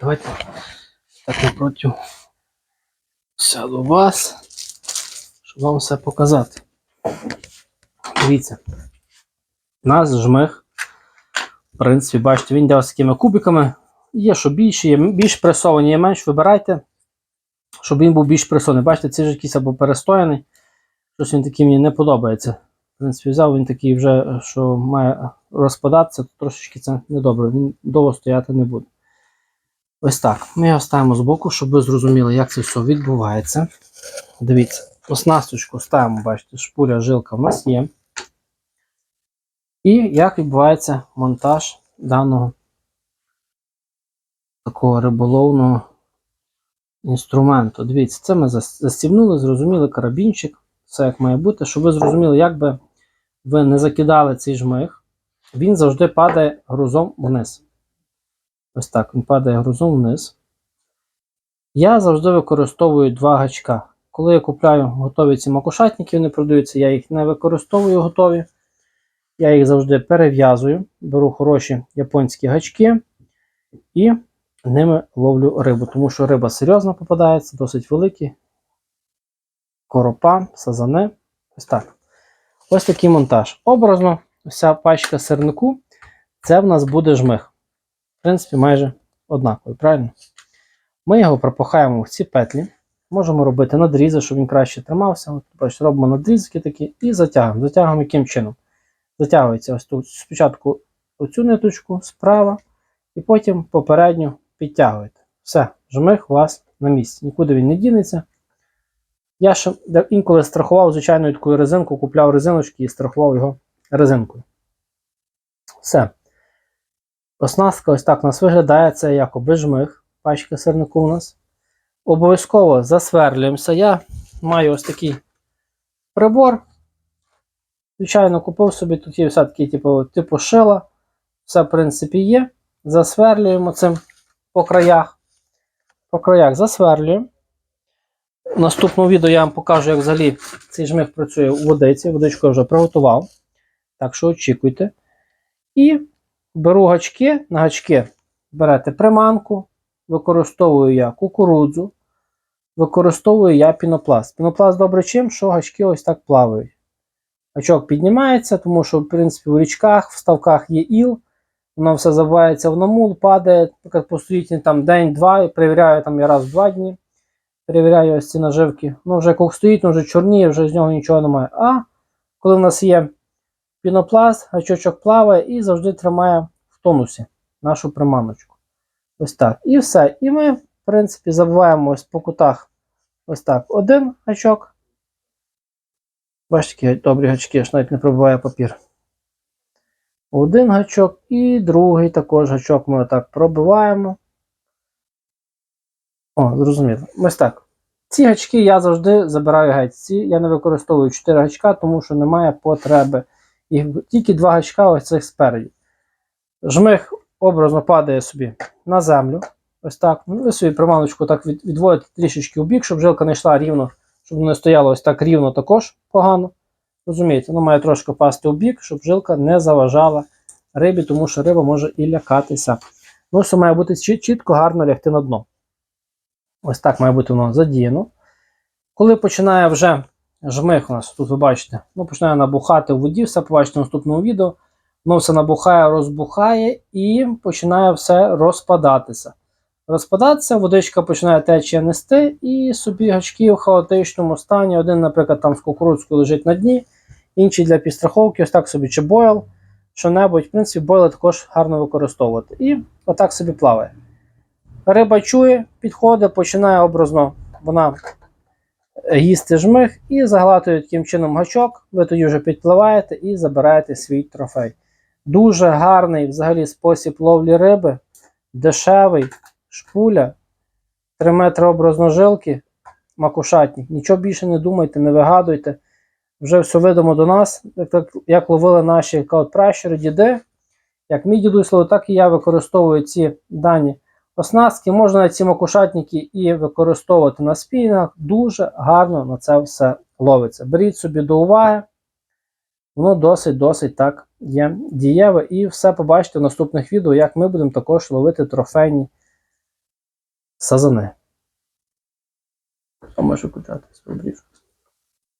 давайте так напротив сяду вас, щоб вам все показати. Дивіться. У нас жмих. В принципі, бачите, він йде ось такими кубиками. Є, що більше, є більш пресовані, є менш. Вибирайте, щоб він був більш пресований. Бачите, цей же якийсь або перестояний. Щось він такий мені не подобається. В принципі, взяв він такий вже, що має розпадатися, то трошечки це недобре. Він довго стояти не буде. Ось так. Ми його ставимо з боку, щоб ви зрозуміли, як це все відбувається. Дивіться, оснасточку ставимо, бачите, шпуля, жилка в нас є. І як відбувається монтаж даного такого риболовного інструменту. Дивіться, це ми зас- застібнули, зрозуміли карабінчик, все як має бути, щоб ви зрозуміли, як би ви не закидали цей жмих, він завжди падає грузом вниз. Ось так, він падає грузом вниз. Я завжди використовую два гачка. Коли я купляю готові ці макушатники, вони продаються, я їх не використовую готові. Я їх завжди перев'язую, беру хороші японські гачки і ними ловлю рибу, тому що риба серйозно попадається, досить великі. Коропа, сазани. Ось так. Ось такий монтаж. Образно, вся пачка сирнику це в нас буде жмих. Принципі, майже однаковий, правильно? Ми його пропахаємо в ці петлі. Можемо робити надрізи, щоб він краще тримався. От, бачите, робимо надрізки такі і затягуємо. Затягуємо яким чином? Затягується ось тут спочатку оцю ниточку справа, і потім попередньо підтягуєте. Все, жмих у вас на місці. Нікуди він не дінеться. Я ще інколи страхував звичайною такою резинку, купляв резиночки і страхував його резинкою. Все. Оснастка ось так у нас виглядає. Це якоби жмих, пачка сирнику у нас. Обов'язково засверлюємося. Я маю ось такий прибор. Звичайно, купив собі тут є все такі, типу, типу шила. Все, в принципі, є. Засверлюємо цим по краях. По краях засверлюємо. У наступному відео я вам покажу, як взагалі цей жмих працює у водиці. Водичку я вже приготував. Так що очікуйте. І беру гачки. На гачки берете приманку. Використовую я кукурудзу. Використовую я пінопласт. Пінопласт добре чим, що гачки ось так плавають. Гачок піднімається, тому що, в принципі, в річках, в ставках є іл. Воно все забувається в намул, падає, наприклад, постоїть там день-два перевіряю там я раз в два дні. Перевіряю ось ці наживки. Ну, вже як стоїть, ну вже чорніє, вже з нього нічого немає. А коли в нас є пінопласт, гачочок плаває і завжди тримає в тонусі нашу приманочку. Ось так. І все. І ми, в принципі, забуваємо ось по кутах ось так. Один гачок. Бачите, добрі гачки, аж навіть не пробиває папір. Один гачок і другий також гачок ми отак пробиваємо. О, зрозуміло. Ось так. Ці гачки я завжди забираю геть. Ці я не використовую 4 гачка, тому що немає потреби. Їх тільки два гачка ось цих спереді. Жмих образно падає собі на землю. Ось так. Ну, Ви собі приманочку так від, відводите трішечки в бік, щоб жилка не йшла рівно, щоб не стояло ось так рівно також погано. Розумієте, воно має трошки пасти в бік, щоб жилка не заважала рибі, тому що риба може і лякатися. Ну, все має бути чіт- чітко, гарно лягти на дно. Ось так має бути воно задіяно. Коли починає вже жмих у нас, тут ви бачите, ну, починає набухати в воді, все побачите в наступному відео. Воно все набухає, розбухає і починає все розпадатися. Розпадатися, водичка починає течія нести, і собі гачки в хаотичному стані. Один, наприклад, там з кукурудзкою лежить на дні, інший для підстраховки, ось так собі чи бойл, що-небудь. В принципі, бойли також гарно використовувати. І отак собі плаває. Риба чує, підходить, починає образно вона їсти жмих і заглатує таким чином гачок. Ви тоді вже підпливаєте і забираєте свій трофей. Дуже гарний взагалі спосіб ловлі риби, дешевий, шпуля, 3 метри образно жилки, макушатник. Нічого більше не думайте, не вигадуйте. Вже все видимо до нас, як, як ловили наші каут-пращури, діди. Як мій дідусь ловив, так і я використовую ці дані оснастки. Можна ці макушатники і використовувати на спінах. Дуже гарно на це все ловиться. Беріть собі до уваги. Воно досить-досить так є дієве. І все побачите в наступних відео, як ми будемо також ловити трофейні сазани. А може кучати обріжу.